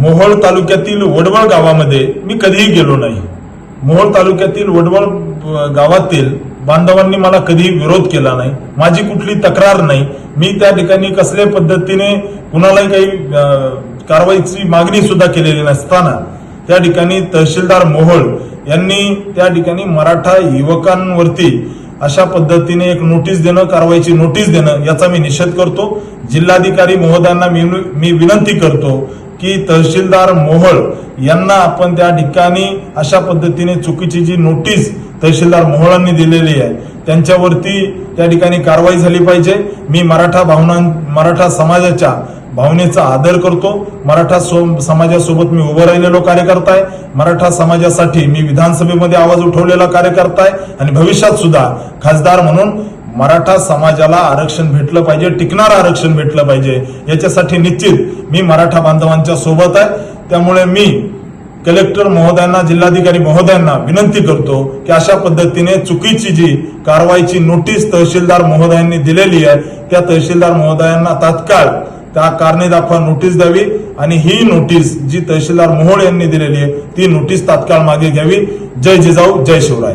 मोहोळ तालुक्यातील वडवळ गावामध्ये मी कधीही गेलो नाही. मोहोळ तालुक्यातील वडवळ गावातील बांधवांनी मला कधीही विरोध केला नाही. माझी कुठली तक्रार नाही. मी त्या ठिकाणी कसल्या पद्धतीने कुणालाही काही कारवाईची मागणी सुद्धा केलेली नसताना त्या ठिकाणी तहसीलदार मोहोळ यांनी त्या ठिकाणी मराठा युवकांवरती अशा पद्धतीने एक नोटीस देणं कारवाईची नोटीस देणं याचा मी निषेध करतो. जिल्हाधिकारी महोदयांना मी मी विनंती करतो की तहसीलदार मोहळ यांना आपण त्या ठिकाणी अशा पद्धतीने चुकीची जी नोटीस तहसीलदार मोहळांनी दिलेली आहे त्यांच्यावरती त्या ठिकाणी कारवाई झाली पाहिजे. मी मराठा भावना मराठा समाजाच्या भावनेचा आदर करतो. मराठा सो- समाजासोबत मी उभं राहिलेलो कार्यकर्ता आहे मराठा समाजासाठी मी विधानसभेमध्ये आवाज उठवलेला कार्यकर्ता आहे आणि भविष्यात सुद्धा खासदार म्हणून मराठा समाजाला आरक्षण भेटलं पाहिजे टिकणारं आरक्षण भेटलं पाहिजे याच्यासाठी निश्चित मी मराठा बांधवांच्या सोबत आहे. त्यामुळे मी कलेक्टर महोदयांना जिल्हाधिकारी महोदयांना विनंती करतो की अशा पद्धतीने चुकीची जी कारवाईची नोटीस तहसीलदार महोदयांनी दिलेली आहे त्या तहसीलदार महोदयांना तात्काळ त्या कारणे दाखवा नोटीस द्यावी आणि ही नोटीस जी तहसीलदार मोहोळ यांनी दिलेली आहे ती नोटीस तात्काळ मागे घ्यावी. जय जिजाऊ जय शिवराय.